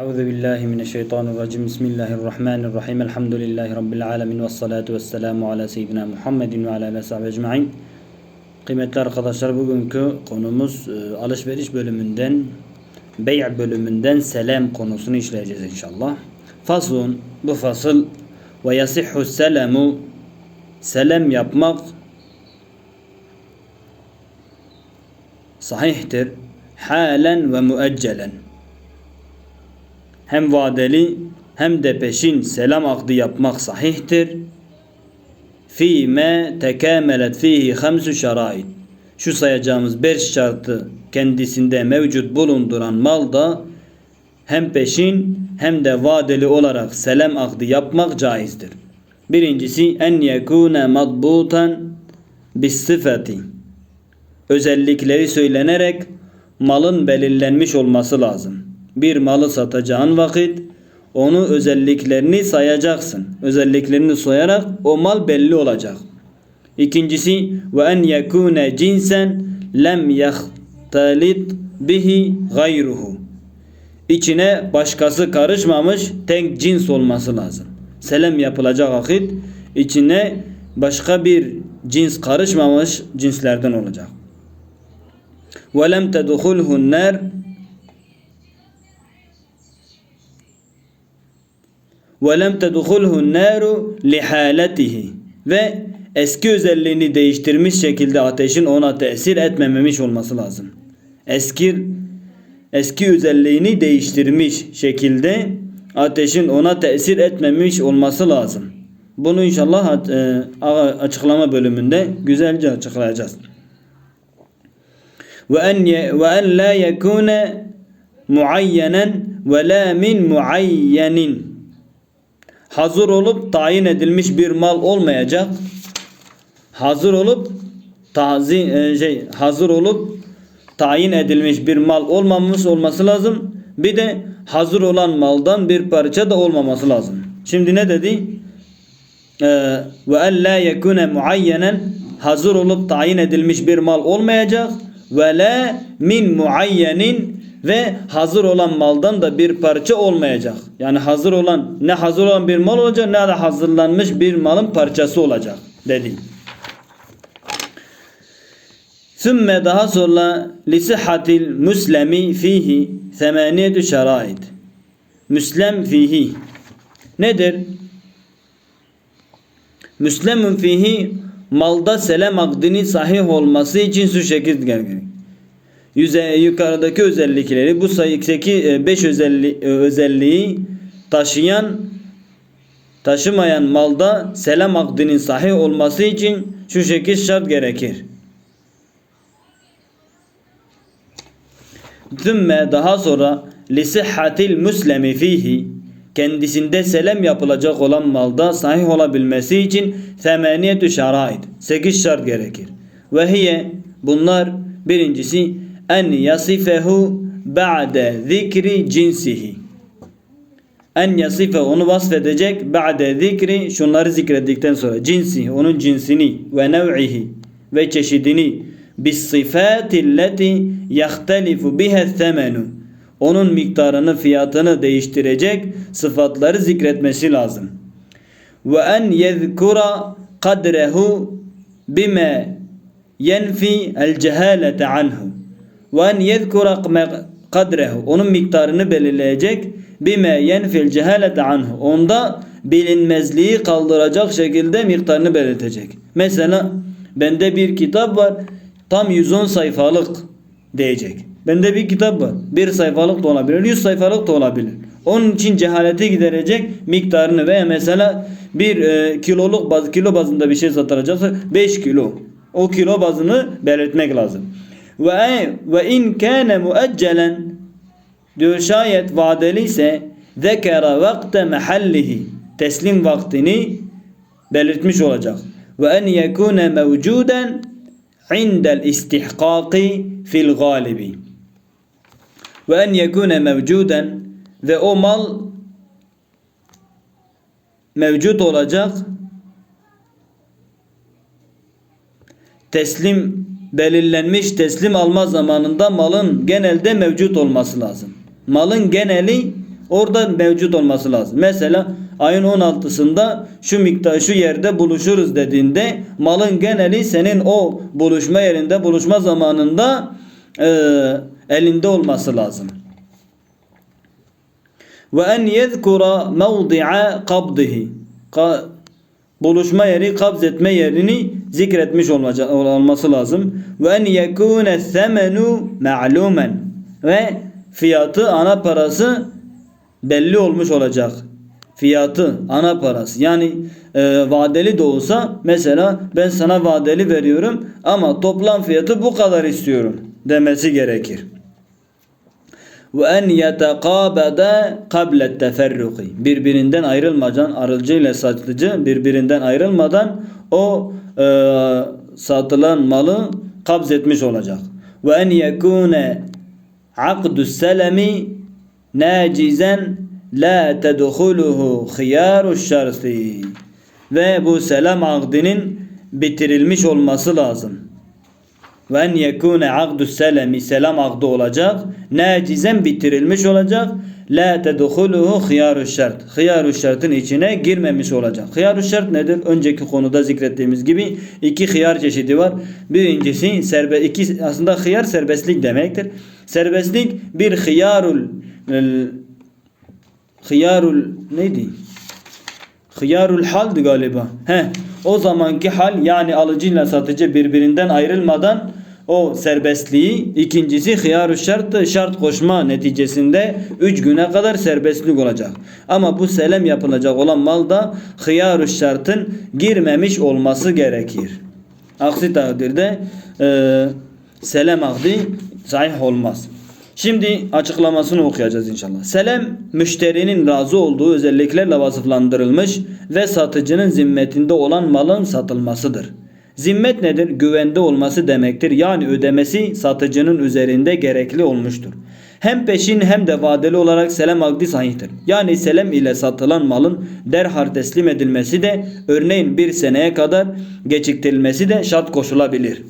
Euzu billahi mineşşeytanirracim. Bismillahirrahmanirrahim. Elhamdülillahi rabbil alamin ve salatu vesselamu ala seyyidina Muhammedin ve ala alihi ecmaîn. Kıymetli arkadaşlar bugünkü konumuz e, alışveriş bölümünden bey' bölümünden selam konusunu işleyeceğiz inşallah. Faslun bu fasıl ve yasihhu selamu selam yapmak sahihtir halen ve müeccelen hem vadeli hem de peşin selam akdı yapmak sahihtir. Fîme tekâmelet fihi hamsu şerait. Şu sayacağımız beş şartı kendisinde mevcut bulunduran malda hem peşin hem de vadeli olarak selam akdı yapmak caizdir. Birincisi en yekune madbutan bis sıfati. Özellikleri söylenerek malın belirlenmiş olması lazım bir malı satacağın vakit onu özelliklerini sayacaksın. Özelliklerini soyarak o mal belli olacak. İkincisi ve en yekune cinsen lem yahtalit bihi gayruhu. İçine başkası karışmamış tek cins olması lazım. Selam yapılacak vakit içine başka bir cins karışmamış cinslerden olacak. Ve lem tedhulhun nar ve lem tedhulhu naru ve eski özelliğini değiştirmiş şekilde ateşin ona tesir etmememiş olması lazım. Eski eski özelliğini değiştirmiş şekilde ateşin ona tesir etmemiş olması lazım. Bunu inşallah e, açıklama bölümünde güzelce açıklayacağız. Ve en ve en la yekune muayyenen ve la hazır olup tayin edilmiş bir mal olmayacak. Hazır olup tazin e, şey hazır olup tayin edilmiş bir mal olmamış olması lazım. Bir de hazır olan maldan bir parça da olmaması lazım. Şimdi ne dedi? Ee, ve en la yekune muayyenen hazır olup tayin edilmiş bir mal olmayacak ve la min muayyenin ve hazır olan maldan da bir parça olmayacak. Yani hazır olan ne hazır olan bir mal olacak ne de hazırlanmış bir malın parçası olacak dedi. Sümme daha sonra lisihatil müslemi fihi semaniyetü şerait. Müslem fihi nedir? Müslemun fihi malda selam akdini sahih olması için şu şekilde gerekir yüze, yukarıdaki özellikleri bu sayıdaki 5 özelliği, e, özelliği taşıyan taşımayan malda selam akdinin sahih olması için şu şekil şart gerekir. Thümme daha sonra lisihhatil muslemi fihi kendisinde selam yapılacak olan malda sahih olabilmesi için semeniyetü şerait 8 şart gerekir. Ve hiye bunlar birincisi en yasifehu ba'de zikri cinsihi. En yasife onu vasfedecek ba'de zikri şunları zikredikten sonra cinsi onun cinsini ve nev'ihi ve çeşidini bis sıfatilleti yahtelifu biha semenu onun miktarını fiyatını değiştirecek sıfatları zikretmesi lazım. Ve en yezkura kadrehu bime yenfi el cehalete anhu ve en yezkura kadrehu onun miktarını belirleyecek bime yenfil cehalete anhu onda bilinmezliği kaldıracak şekilde miktarını belirtecek. Mesela bende bir kitap var tam 110 sayfalık diyecek. Bende bir kitap var. Bir sayfalık da olabilir, 100 sayfalık da olabilir. Onun için cehaleti giderecek miktarını veya mesela bir e, kiloluk baz, kilo bazında bir şey satılacaksa 5 kilo. O kilo bazını belirtmek lazım. وإن كان مؤجلا دوشاية وعدليسة ذكر وقت محله. تسليم وقتني بل بلتمش ولجاق وأن يكون موجودا عند الاستحقاق في الغالب. وأن يكون موجودا وأمل موجود ولجاق تسليم belirlenmiş teslim alma zamanında malın genelde mevcut olması lazım. Malın geneli orada mevcut olması lazım. Mesela ayın 16'sında şu miktar şu yerde buluşuruz dediğinde malın geneli senin o buluşma yerinde buluşma zamanında e, elinde olması lazım. Ve en yezkura mevdi'a kabdihi. Buluşma yeri, kabz etme yerini zikretmiş olması lazım. Ve en yekune semenu ma'lumen. Ve fiyatı, ana parası belli olmuş olacak. Fiyatı, ana parası. Yani e, vadeli de olsa mesela ben sana vadeli veriyorum ama toplam fiyatı bu kadar istiyorum demesi gerekir ve en yetekabada qabla teferruki. Birbirinden ayrılmadan arıcı ile satıcı birbirinden ayrılmadan o e, satılan malı kabz etmiş olacak. Ve en yekune akdu selemi nacizen la tedhuluhu khiyaru şarti. Ve bu selam akdinin bitirilmiş olması lazım ve en yekune akdu selemi selam akdı olacak. Nacizen bitirilmiş olacak. La tedhuluhu hiyaru şart. Hiyaru şartın içine girmemiş olacak. Hiyaru şart nedir? Önceki konuda zikrettiğimiz gibi iki hiyar çeşidi var. Birincisi serbe iki aslında hiyar serbestlik demektir. Serbestlik bir hiyarul hiyarul neydi? Hıyarul haldi galiba. He. O zamanki hal yani alıcıyla satıcı birbirinden ayrılmadan o serbestliği ikincisi hıyarü şart şart koşma neticesinde 3 güne kadar serbestlik olacak. Ama bu selem yapılacak olan malda hıyarü şartın girmemiş olması gerekir. Aksi takdirde e, selem akdi sahih olmaz. Şimdi açıklamasını okuyacağız inşallah. Selem müşterinin razı olduğu özelliklerle vasıflandırılmış ve satıcının zimmetinde olan malın satılmasıdır. Zimmet nedir? Güvende olması demektir. Yani ödemesi satıcının üzerinde gerekli olmuştur. Hem peşin hem de vadeli olarak selem akdi sahihtir. Yani selem ile satılan malın derhal teslim edilmesi de örneğin bir seneye kadar geciktirilmesi de şart koşulabilir.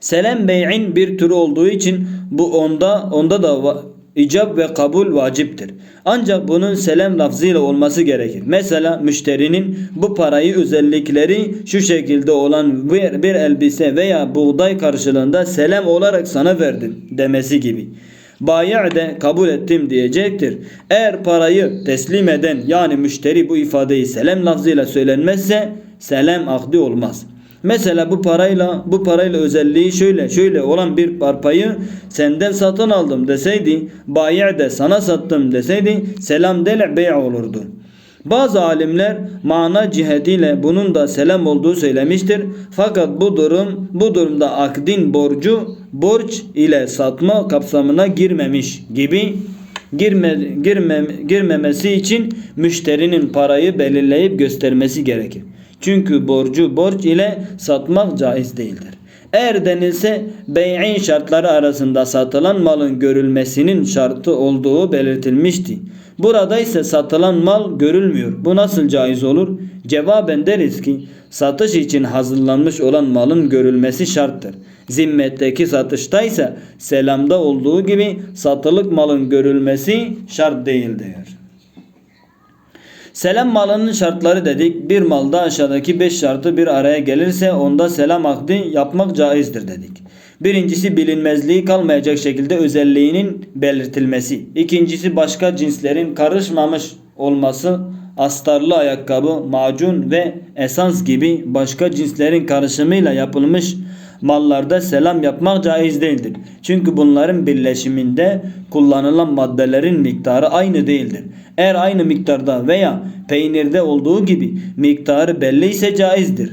Selam bey'in bir türü olduğu için bu onda onda da icab ve kabul vaciptir. Ancak bunun selam lafzıyla olması gerekir. Mesela müşterinin bu parayı özellikleri şu şekilde olan bir, bir elbise veya buğday karşılığında selam olarak sana verdim demesi gibi. Bayi de kabul ettim diyecektir. Eğer parayı teslim eden yani müşteri bu ifadeyi selam lafzıyla söylenmezse selam akdi olmaz. Mesela bu parayla bu parayla özelliği şöyle şöyle olan bir parpayı senden satın aldım deseydi bayi de sana sattım deseydi selam del bey olurdu. Bazı alimler mana cihetiyle bunun da selam olduğu söylemiştir. Fakat bu durum bu durumda akdin borcu borç ile satma kapsamına girmemiş gibi girme, girme, girmemesi için müşterinin parayı belirleyip göstermesi gerekir. Çünkü borcu borç ile satmak caiz değildir. Eğer denilse bey'in şartları arasında satılan malın görülmesinin şartı olduğu belirtilmişti. Burada ise satılan mal görülmüyor. Bu nasıl caiz olur? Cevaben deriz ki satış için hazırlanmış olan malın görülmesi şarttır. Zimmetteki satışta ise selamda olduğu gibi satılık malın görülmesi şart değildir. Selam malının şartları dedik. Bir malda aşağıdaki beş şartı bir araya gelirse onda selam akdi yapmak caizdir dedik. Birincisi bilinmezliği kalmayacak şekilde özelliğinin belirtilmesi. İkincisi başka cinslerin karışmamış olması. Astarlı ayakkabı, macun ve esans gibi başka cinslerin karışımıyla yapılmış mallarda selam yapmak caiz değildir. Çünkü bunların birleşiminde kullanılan maddelerin miktarı aynı değildir. Eğer aynı miktarda veya peynirde olduğu gibi miktarı belli ise caizdir.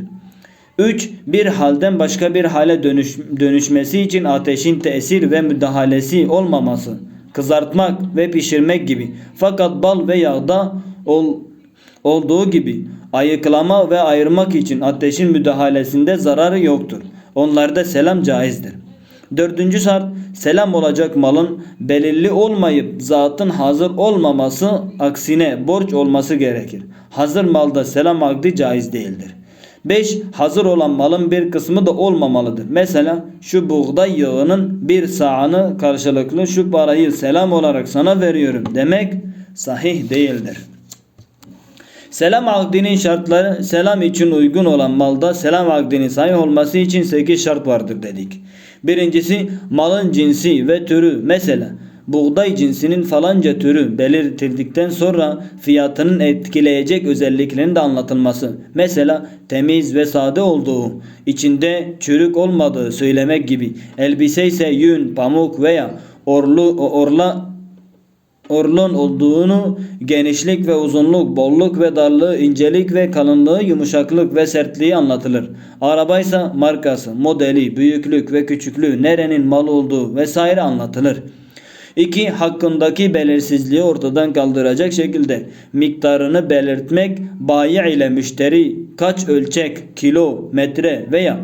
3. Bir halden başka bir hale dönüş, dönüşmesi için ateşin tesir ve müdahalesi olmaması. Kızartmak ve pişirmek gibi. Fakat bal ve yağda ol, olduğu gibi ayıklama ve ayırmak için ateşin müdahalesinde zararı yoktur. Onlarda selam caizdir. Dördüncü şart selam olacak malın belirli olmayıp zatın hazır olmaması aksine borç olması gerekir. Hazır malda selam akdi caiz değildir. 5. Hazır olan malın bir kısmı da olmamalıdır. Mesela şu buğday yağının bir sağını karşılıklı şu parayı selam olarak sana veriyorum demek sahih değildir. Selam akdinin şartları selam için uygun olan malda selam akdinin sahih olması için 8 şart vardır dedik. Birincisi malın cinsi ve türü mesela buğday cinsinin falanca türü belirtildikten sonra fiyatının etkileyecek özelliklerinin de anlatılması. Mesela temiz ve sade olduğu, içinde çürük olmadığı söylemek gibi. Elbise ise yün, pamuk veya orlu, orla orlon olduğunu genişlik ve uzunluk, bolluk ve darlığı, incelik ve kalınlığı, yumuşaklık ve sertliği anlatılır. Araba ise markası, modeli, büyüklük ve küçüklüğü, nerenin mal olduğu vesaire anlatılır. 2. Hakkındaki belirsizliği ortadan kaldıracak şekilde miktarını belirtmek bayi ile müşteri kaç ölçek, kilo, metre veya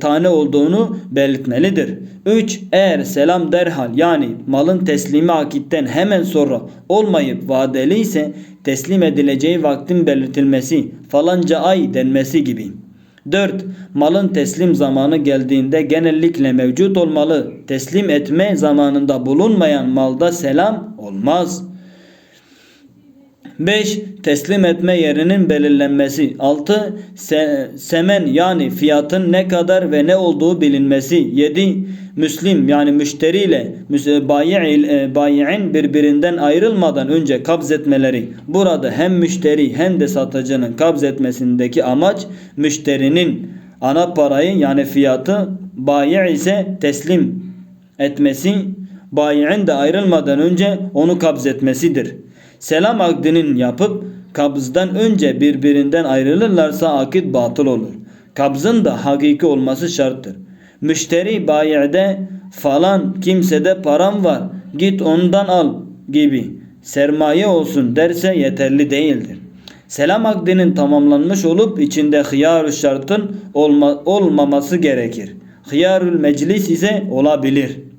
tane olduğunu belirtmelidir. 3. Eğer selam derhal yani malın teslimi akitten hemen sonra olmayıp vadeli ise teslim edileceği vaktin belirtilmesi falanca ay denmesi gibi. 4. Malın teslim zamanı geldiğinde genellikle mevcut olmalı. Teslim etme zamanında bulunmayan malda selam olmaz. 5. Teslim etme yerinin belirlenmesi. 6. Se semen yani fiyatın ne kadar ve ne olduğu bilinmesi. 7. Müslim yani müşteriyle bayi- bayi'in birbirinden ayrılmadan önce kabz etmeleri. Burada hem müşteri hem de satıcının kabz etmesindeki amaç müşterinin ana parayı yani fiyatı bayi ise teslim etmesi bayi'in de ayrılmadan önce onu kabz etmesidir. Selam akdinin yapıp kabzdan önce birbirinden ayrılırlarsa akit batıl olur. Kabzın da hakiki olması şarttır. Müşteri bayide falan kimsede param var git ondan al gibi sermaye olsun derse yeterli değildir. Selam akdinin tamamlanmış olup içinde hıyar şartın olma, olmaması gerekir. Hıyarül meclis ise olabilir.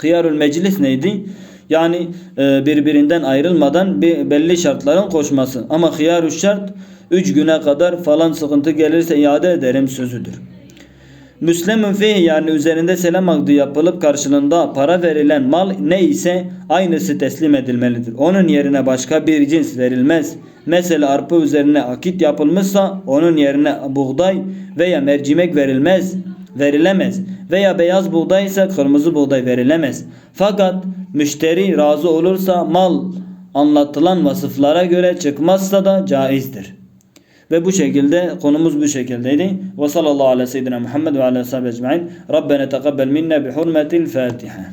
Hıyarül meclis neydi? Yani e, birbirinden ayrılmadan belli şartların koşması. Ama hıyarül şart 3 güne kadar falan sıkıntı gelirse iade ederim sözüdür. Müslemün fih yani üzerinde selam akdı yapılıp karşılığında para verilen mal ne ise aynısı teslim edilmelidir. Onun yerine başka bir cins verilmez. Mesela arpa üzerine akit yapılmışsa onun yerine buğday veya mercimek verilmez verilemez veya beyaz buğday ise kırmızı buğday verilemez. Fakat müşteri razı olursa mal anlatılan vasıflara göre çıkmazsa da caizdir. Ve bu şekilde konumuz bu şekildeydi. Ve sallallahu aleyhi ve seyyidina Muhammed ve aleyhi ve sahibi ecma'in. Rabbena tekabbel minna bi hurmetil Fatiha.